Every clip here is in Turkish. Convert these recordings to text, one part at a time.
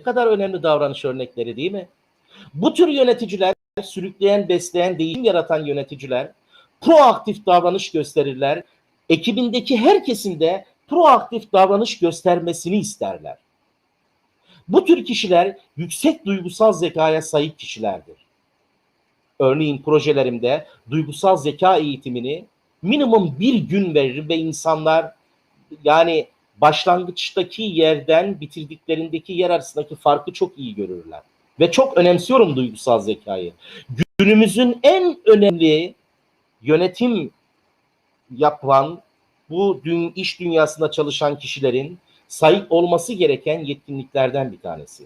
Ne kadar önemli davranış örnekleri değil mi? Bu tür yöneticiler, sürükleyen, besleyen, değişim yaratan yöneticiler proaktif davranış gösterirler. Ekibindeki herkesin de proaktif davranış göstermesini isterler. Bu tür kişiler yüksek duygusal zekaya sahip kişilerdir. Örneğin projelerimde duygusal zeka eğitimini minimum bir gün veririm ve insanlar yani başlangıçtaki yerden bitirdiklerindeki yer arasındaki farkı çok iyi görürler. Ve çok önemsiyorum duygusal zekayı. Günümüzün en önemli yönetim yapan bu dün iş dünyasında çalışan kişilerin sahip olması gereken yetkinliklerden bir tanesi.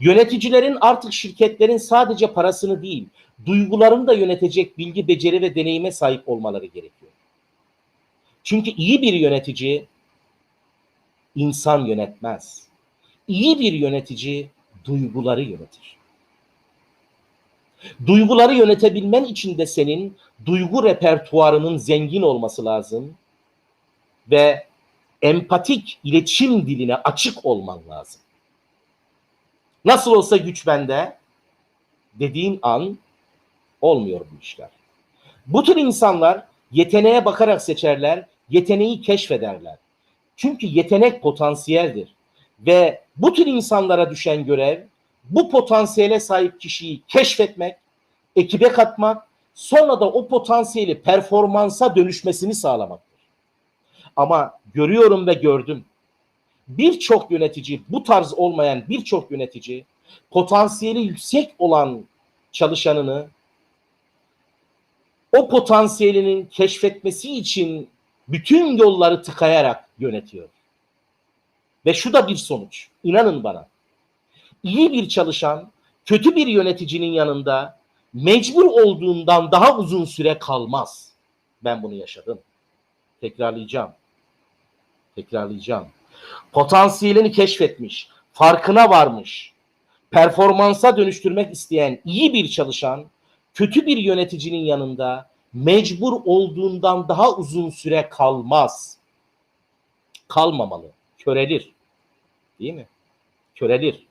Yöneticilerin artık şirketlerin sadece parasını değil, duygularını da yönetecek bilgi, beceri ve deneyime sahip olmaları gerekiyor. Çünkü iyi bir yönetici insan yönetmez. İyi bir yönetici duyguları yönetir. Duyguları yönetebilmen için de senin duygu repertuarının zengin olması lazım ve empatik iletişim diline açık olman lazım. Nasıl olsa güç bende dediğin an olmuyor bu işler. Bu tür insanlar yeteneğe bakarak seçerler, yeteneği keşfederler. Çünkü yetenek potansiyeldir. Ve bu tür insanlara düşen görev bu potansiyele sahip kişiyi keşfetmek, ekibe katmak, sonra da o potansiyeli performansa dönüşmesini sağlamaktır. Ama görüyorum ve gördüm. Birçok yönetici, bu tarz olmayan birçok yönetici potansiyeli yüksek olan çalışanını o potansiyelinin keşfetmesi için bütün yolları tıkayarak yönetiyor. Ve şu da bir sonuç. İnanın bana. İyi bir çalışan kötü bir yöneticinin yanında mecbur olduğundan daha uzun süre kalmaz. Ben bunu yaşadım. Tekrarlayacağım. Tekrarlayacağım. Potansiyelini keşfetmiş, farkına varmış, performansa dönüştürmek isteyen iyi bir çalışan kötü bir yöneticinin yanında mecbur olduğundan daha uzun süre kalmaz. Kalmamalı. Körelir. Değil mi? Körelir.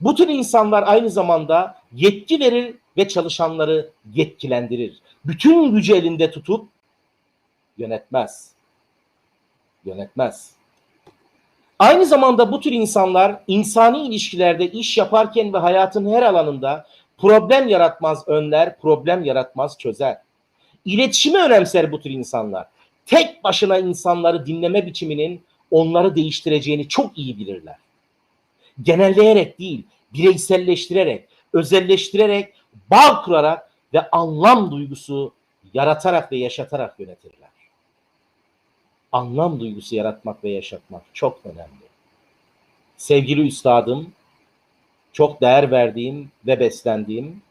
Bu tür insanlar aynı zamanda yetki verir ve çalışanları yetkilendirir. Bütün gücü elinde tutup yönetmez. Yönetmez. Aynı zamanda bu tür insanlar insani ilişkilerde iş yaparken ve hayatın her alanında problem yaratmaz önler, problem yaratmaz çözer. İletişimi önemser bu tür insanlar. Tek başına insanları dinleme biçiminin onları değiştireceğini çok iyi bilirler. Genelleyerek değil, bireyselleştirerek, özelleştirerek, bağ kurarak ve anlam duygusu yaratarak ve yaşatarak yönetirler. Anlam duygusu yaratmak ve yaşatmak çok önemli. Sevgili üstadım, çok değer verdiğim ve beslendiğim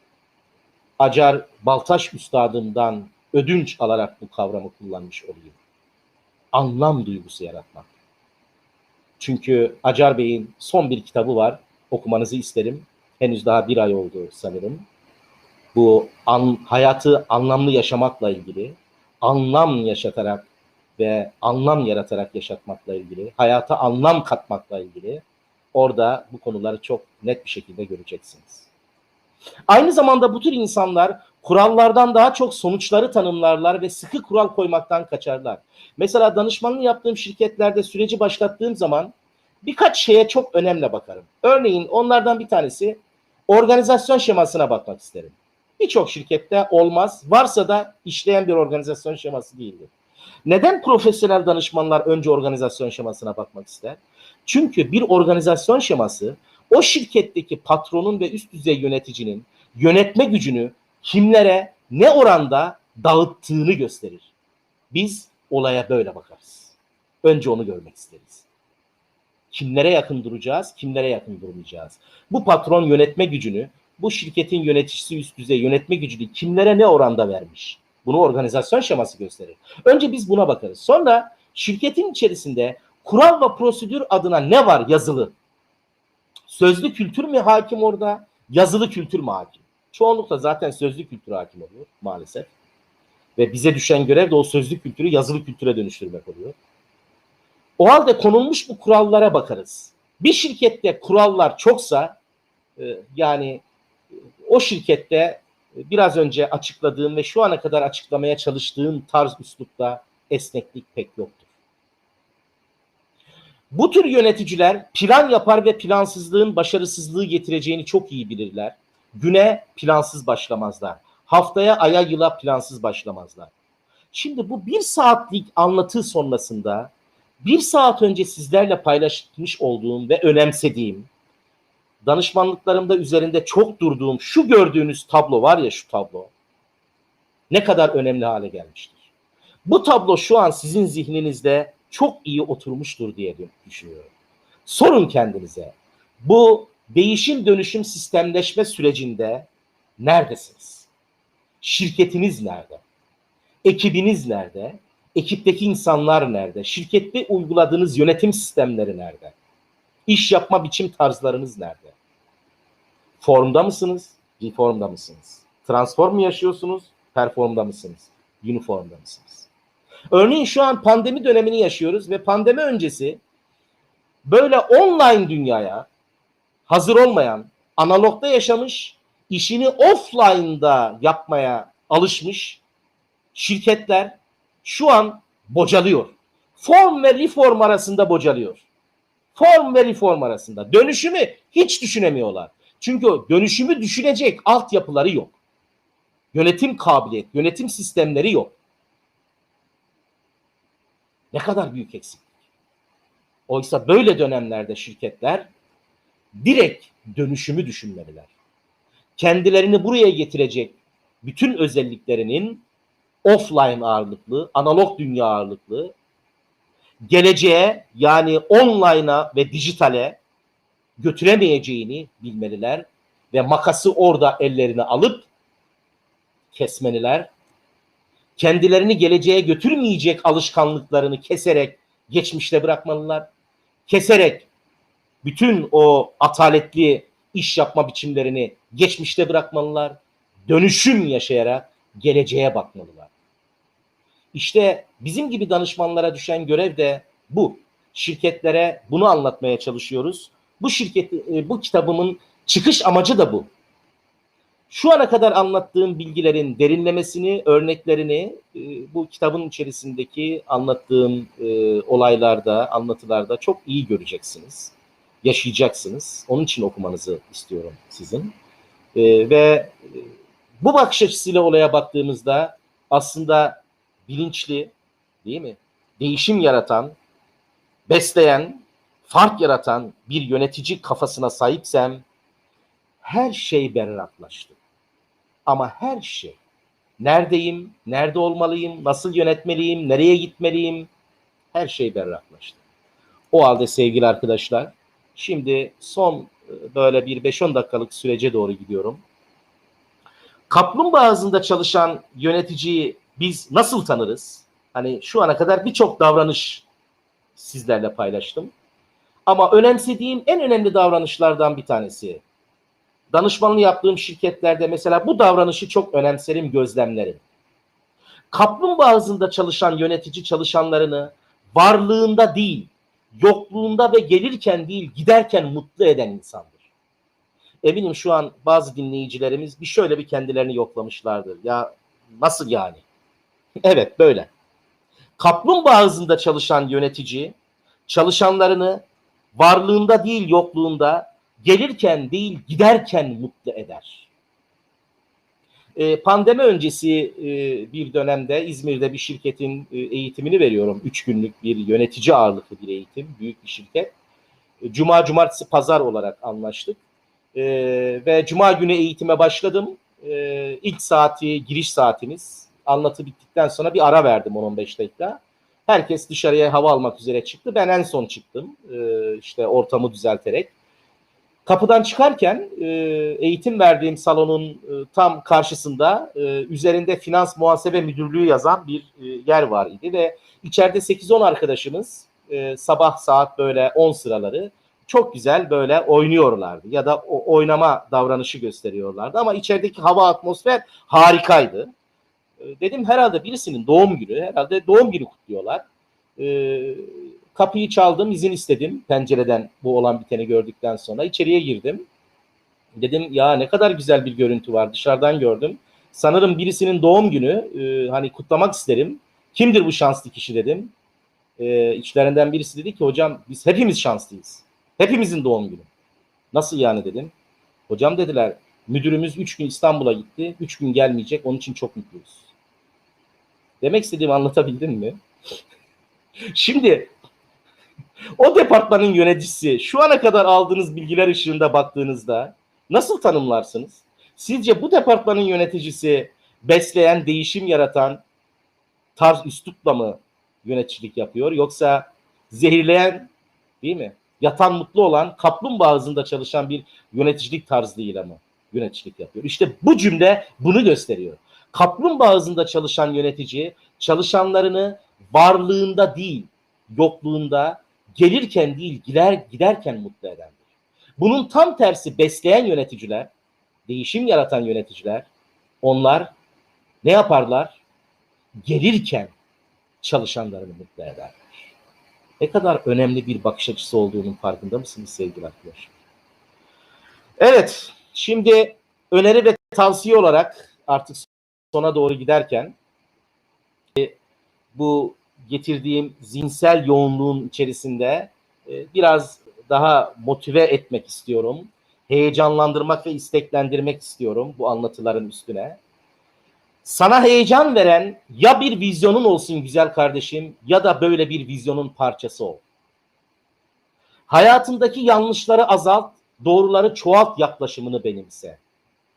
Acar Baltaş üstadımdan ödünç alarak bu kavramı kullanmış olayım. Anlam duygusu yaratmak. Çünkü Acar Bey'in son bir kitabı var. Okumanızı isterim. Henüz daha bir ay oldu sanırım. Bu an, hayatı anlamlı yaşamakla ilgili, anlam yaşatarak ve anlam yaratarak yaşatmakla ilgili, hayata anlam katmakla ilgili orada bu konuları çok net bir şekilde göreceksiniz. Aynı zamanda bu tür insanlar kurallardan daha çok sonuçları tanımlarlar ve sıkı kural koymaktan kaçarlar. Mesela danışmanlığı yaptığım şirketlerde süreci başlattığım zaman birkaç şeye çok önemli bakarım. Örneğin onlardan bir tanesi organizasyon şemasına bakmak isterim. Birçok şirkette olmaz. Varsa da işleyen bir organizasyon şeması değildir. Neden profesyonel danışmanlar önce organizasyon şemasına bakmak ister? Çünkü bir organizasyon şeması o şirketteki patronun ve üst düzey yöneticinin yönetme gücünü kimlere ne oranda dağıttığını gösterir. Biz olaya böyle bakarız. Önce onu görmek isteriz. Kimlere yakın duracağız, kimlere yakın durmayacağız. Bu patron yönetme gücünü, bu şirketin yöneticisi üst düzey yönetme gücünü kimlere ne oranda vermiş? Bunu organizasyon şeması gösterir. Önce biz buna bakarız. Sonra şirketin içerisinde kural ve prosedür adına ne var yazılı? Sözlü kültür mü hakim orada? Yazılı kültür mü hakim? Çoğunlukla zaten sözlü kültür hakim oluyor maalesef. Ve bize düşen görev de o sözlü kültürü yazılı kültüre dönüştürmek oluyor. O halde konulmuş bu kurallara bakarız. Bir şirkette kurallar çoksa e, yani e, o şirkette e, biraz önce açıkladığım ve şu ana kadar açıklamaya çalıştığım tarz üslupta esneklik pek yoktur. Bu tür yöneticiler plan yapar ve plansızlığın başarısızlığı getireceğini çok iyi bilirler. Güne plansız başlamazlar. Haftaya aya yıla plansız başlamazlar. Şimdi bu bir saatlik anlatı sonrasında bir saat önce sizlerle paylaşmış olduğum ve önemsediğim danışmanlıklarımda üzerinde çok durduğum şu gördüğünüz tablo var ya şu tablo ne kadar önemli hale gelmiştir. Bu tablo şu an sizin zihninizde çok iyi oturmuştur diye düşünüyorum. Sorun kendinize. Bu değişim dönüşüm sistemleşme sürecinde neredesiniz? Şirketiniz nerede? Ekibiniz nerede? Ekipteki insanlar nerede? Şirkette uyguladığınız yönetim sistemleri nerede? İş yapma biçim tarzlarınız nerede? Formda mısınız? Reformda mısınız? Transform mu yaşıyorsunuz? Performda mısınız? Uniformda mısınız? Örneğin şu an pandemi dönemini yaşıyoruz ve pandemi öncesi böyle online dünyaya hazır olmayan, analogda yaşamış, işini offline'da yapmaya alışmış şirketler şu an bocalıyor. Form ve reform arasında bocalıyor. Form ve reform arasında. Dönüşümü hiç düşünemiyorlar. Çünkü dönüşümü düşünecek altyapıları yok. Yönetim kabiliyet, yönetim sistemleri yok. Ne kadar büyük eksiklik. Oysa böyle dönemlerde şirketler direkt dönüşümü düşünmeliler. Kendilerini buraya getirecek bütün özelliklerinin offline ağırlıklı, analog dünya ağırlıklı, geleceğe yani online'a ve dijitale götüremeyeceğini bilmeliler ve makası orada ellerine alıp kesmeliler. Kendilerini geleceğe götürmeyecek alışkanlıklarını keserek geçmişte bırakmalılar. Keserek bütün o ataletli iş yapma biçimlerini geçmişte bırakmalılar. Dönüşüm yaşayarak geleceğe bakmalılar. İşte bizim gibi danışmanlara düşen görev de bu. Şirketlere bunu anlatmaya çalışıyoruz. Bu şirket e, bu kitabımın çıkış amacı da bu. Şu ana kadar anlattığım bilgilerin derinlemesini, örneklerini e, bu kitabın içerisindeki anlattığım e, olaylarda, anlatılarda çok iyi göreceksiniz. Yaşayacaksınız. Onun için okumanızı istiyorum sizin. Ve bu bakış açısıyla olaya baktığımızda aslında bilinçli, değil mi? Değişim yaratan, besleyen, fark yaratan bir yönetici kafasına sahipsem her şey berraklaştı. Ama her şey. Neredeyim, nerede olmalıyım, nasıl yönetmeliyim, nereye gitmeliyim? Her şey berraklaştı. O halde sevgili arkadaşlar, şimdi son e, böyle bir 5-10 dakikalık sürece doğru gidiyorum. Kaplumbağa ağzında çalışan yöneticiyi biz nasıl tanırız? Hani şu ana kadar birçok davranış sizlerle paylaştım. Ama önemsediğim en önemli davranışlardan bir tanesi. Danışmanlığı yaptığım şirketlerde mesela bu davranışı çok önemserim, gözlemlerim. Kaplumbağa ağzında çalışan yönetici çalışanlarını varlığında değil, yokluğunda ve gelirken değil, giderken mutlu eden insandır. Eminim şu an bazı dinleyicilerimiz bir şöyle bir kendilerini yoklamışlardır. Ya nasıl yani? Evet böyle. Kaplumbağa ağzında çalışan yönetici çalışanlarını varlığında değil yokluğunda gelirken değil giderken mutlu eder. E, pandemi öncesi e, bir dönemde İzmir'de bir şirketin e, eğitimini veriyorum. Üç günlük bir yönetici ağırlıklı bir eğitim. Büyük bir şirket. Cuma, cumartesi, pazar olarak anlaştık. Ve Cuma günü eğitime başladım. E, ilk saati giriş saatimiz. Anlatı bittikten sonra bir ara verdim 10-15 dakika. Herkes dışarıya hava almak üzere çıktı. Ben en son çıktım. E, işte ortamı düzelterek. Kapıdan çıkarken e, eğitim verdiğim salonun e, tam karşısında e, üzerinde finans muhasebe müdürlüğü yazan bir e, yer var idi ve içeride 8-10 arkadaşımız e, sabah saat böyle 10 sıraları çok güzel böyle oynuyorlardı ya da o oynama davranışı gösteriyorlardı ama içerideki hava atmosfer harikaydı. E, dedim herhalde birisinin doğum günü, herhalde doğum günü kutluyorlar. E, kapıyı çaldım, izin istedim pencereden bu olan biteni gördükten sonra. içeriye girdim. Dedim ya ne kadar güzel bir görüntü var dışarıdan gördüm. Sanırım birisinin doğum günü e, hani kutlamak isterim. Kimdir bu şanslı kişi dedim. E, içlerinden birisi dedi ki hocam biz hepimiz şanslıyız. Hepimizin doğum günü. Nasıl yani dedim. Hocam dediler müdürümüz 3 gün İstanbul'a gitti. 3 gün gelmeyecek onun için çok mutluyuz. Demek istediğimi anlatabildim mi? Şimdi o departmanın yöneticisi şu ana kadar aldığınız bilgiler ışığında baktığınızda nasıl tanımlarsınız? Sizce bu departmanın yöneticisi besleyen, değişim yaratan tarz üslupla mı yöneticilik yapıyor yoksa zehirleyen değil mi? Yatan mutlu olan kaplumbağa ağzında çalışan bir yöneticilik tarzıyla mı yöneticilik yapıyor? İşte bu cümle bunu gösteriyor. Kaplumbağa ağzında çalışan yönetici çalışanlarını varlığında değil, yokluğunda, gelirken değil, gider giderken mutlu edendir. Bunun tam tersi besleyen yöneticiler, değişim yaratan yöneticiler, onlar ne yaparlar? Gelirken çalışanlarını mutlu ederler. Ne kadar önemli bir bakış açısı olduğunun farkında mısınız sevgili arkadaşlar? Evet, şimdi öneri ve tavsiye olarak artık sona doğru giderken bu getirdiğim zihinsel yoğunluğun içerisinde e, biraz daha motive etmek istiyorum. Heyecanlandırmak ve isteklendirmek istiyorum bu anlatıların üstüne. Sana heyecan veren ya bir vizyonun olsun güzel kardeşim ya da böyle bir vizyonun parçası ol. Hayatındaki yanlışları azalt, doğruları çoğalt yaklaşımını benimse.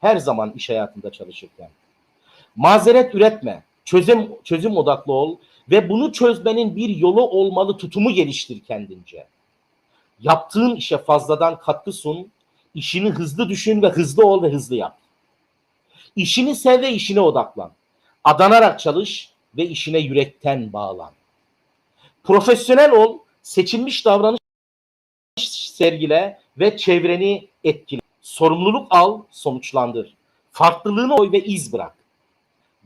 Her zaman iş hayatında çalışırken. Mazeret üretme, çözüm çözüm odaklı ol ve bunu çözmenin bir yolu olmalı tutumu geliştir kendince. Yaptığın işe fazladan katkı sun, işini hızlı düşün ve hızlı ol ve hızlı yap. İşini sev ve işine odaklan. Adanarak çalış ve işine yürekten bağlan. Profesyonel ol, seçilmiş davranış sergile ve çevreni etkile. Sorumluluk al, sonuçlandır. Farklılığını oy ve iz bırak.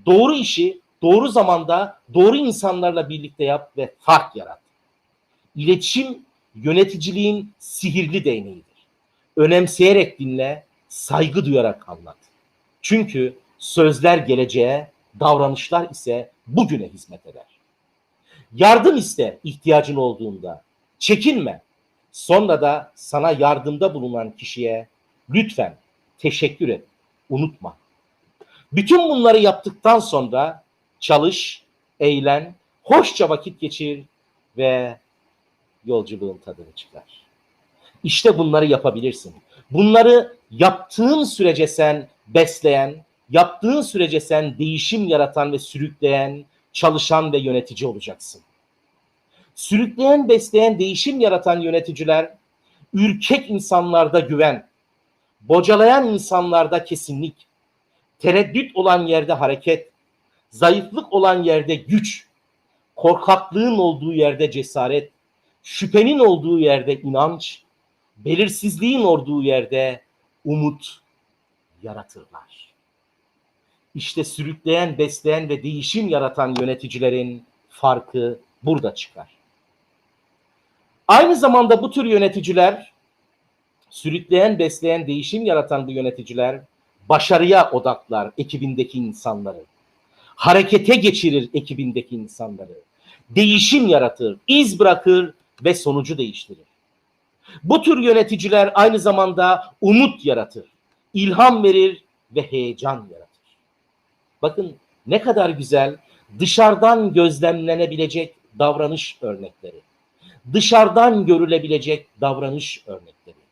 Doğru işi doğru zamanda doğru insanlarla birlikte yap ve fark yarat. İletişim yöneticiliğin sihirli değneğidir. Önemseyerek dinle, saygı duyarak anlat. Çünkü sözler geleceğe, davranışlar ise bugüne hizmet eder. Yardım iste ihtiyacın olduğunda. Çekinme. Sonra da sana yardımda bulunan kişiye lütfen teşekkür et. Unutma. Bütün bunları yaptıktan sonra çalış, eğlen, hoşça vakit geçir ve yolculuğun tadını çıkar. İşte bunları yapabilirsin. Bunları yaptığın sürece sen besleyen, yaptığın sürece sen değişim yaratan ve sürükleyen, çalışan ve yönetici olacaksın. Sürükleyen, besleyen, değişim yaratan yöneticiler ürkek insanlarda güven, bocalayan insanlarda kesinlik, tereddüt olan yerde hareket, zayıflık olan yerde güç, korkaklığın olduğu yerde cesaret, şüphenin olduğu yerde inanç, belirsizliğin olduğu yerde umut yaratırlar. İşte sürükleyen, besleyen ve değişim yaratan yöneticilerin farkı burada çıkar. Aynı zamanda bu tür yöneticiler, sürükleyen, besleyen, değişim yaratan bu yöneticiler başarıya odaklar ekibindeki insanları. Harekete geçirir ekibindeki insanları. Değişim yaratır, iz bırakır ve sonucu değiştirir. Bu tür yöneticiler aynı zamanda umut yaratır, ilham verir ve heyecan yaratır. Bakın ne kadar güzel dışarıdan gözlemlenebilecek davranış örnekleri. Dışarıdan görülebilecek davranış örnekleri.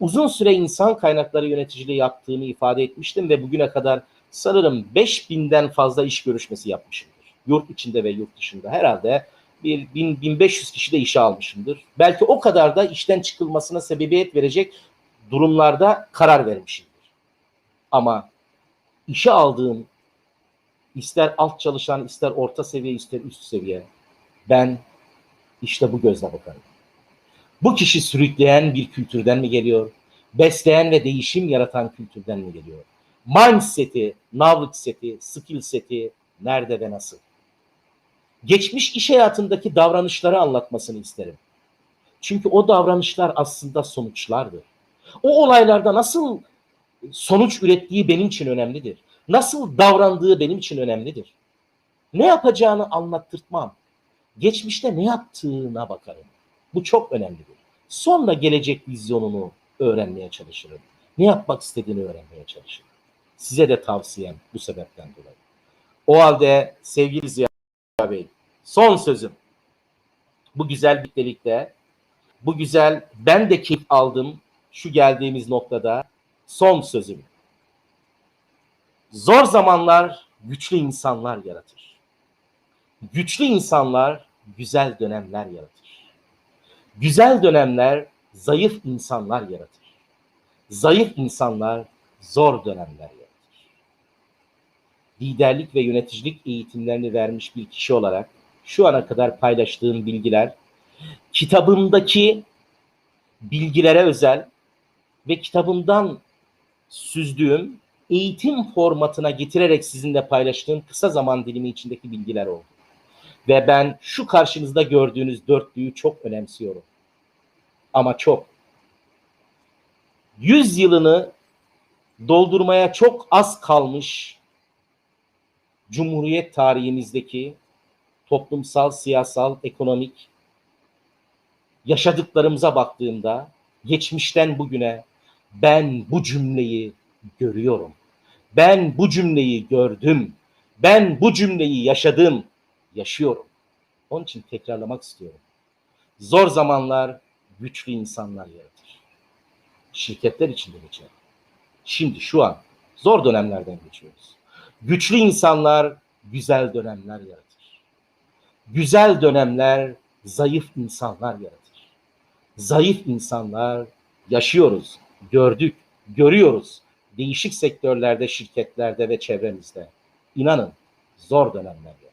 Uzun süre insan kaynakları yöneticiliği yaptığımı ifade etmiştim ve bugüne kadar sanırım 5000'den fazla iş görüşmesi yapmışımdır. Yurt içinde ve yurt dışında herhalde bir 1000 1500 kişi de işe almışımdır. Belki o kadar da işten çıkılmasına sebebiyet verecek durumlarda karar vermişimdir. Ama işe aldığım ister alt çalışan, ister orta seviye, ister üst seviye ben işte bu gözle bakarım. Bu kişi sürükleyen bir kültürden mi geliyor? Besleyen ve değişim yaratan kültürden mi geliyor? Mindset'i, knowledge seti, skill seti nerede ve nasıl? geçmiş iş hayatındaki davranışları anlatmasını isterim. Çünkü o davranışlar aslında sonuçlardır. O olaylarda nasıl sonuç ürettiği benim için önemlidir. Nasıl davrandığı benim için önemlidir. Ne yapacağını anlattırtmam. Geçmişte ne yaptığına bakarım. Bu çok önemlidir. Sonra gelecek vizyonunu öğrenmeye çalışırım. Ne yapmak istediğini öğrenmeye çalışırım. Size de tavsiyem bu sebepten dolayı. O halde sevgili Ziya Bey, son sözüm. Bu güzel birlikte, bu güzel ben de keyif aldım şu geldiğimiz noktada son sözüm. Zor zamanlar güçlü insanlar yaratır. Güçlü insanlar güzel dönemler yaratır. Güzel dönemler zayıf insanlar yaratır. Zayıf insanlar zor dönemler. Liderlik ve yöneticilik eğitimlerini vermiş bir kişi olarak şu ana kadar paylaştığım bilgiler kitabımdaki bilgilere özel ve kitabımdan süzdüğüm eğitim formatına getirerek sizinle paylaştığım kısa zaman dilimi içindeki bilgiler oldu. Ve ben şu karşınızda gördüğünüz dörtlüyü çok önemsiyorum. Ama çok. Yüz yılını doldurmaya çok az kalmış Cumhuriyet tarihimizdeki toplumsal, siyasal, ekonomik yaşadıklarımıza baktığımda geçmişten bugüne ben bu cümleyi görüyorum. Ben bu cümleyi gördüm. Ben bu cümleyi yaşadım, yaşıyorum. Onun için tekrarlamak istiyorum. Zor zamanlar güçlü insanlar yaratır. Şirketler içinde geçer. Şimdi şu an zor dönemlerden geçiyoruz. Güçlü insanlar güzel dönemler yaratır. Güzel dönemler zayıf insanlar yaratır. Zayıf insanlar yaşıyoruz, gördük, görüyoruz. Değişik sektörlerde, şirketlerde ve çevremizde. İnanın zor dönemler yaratır.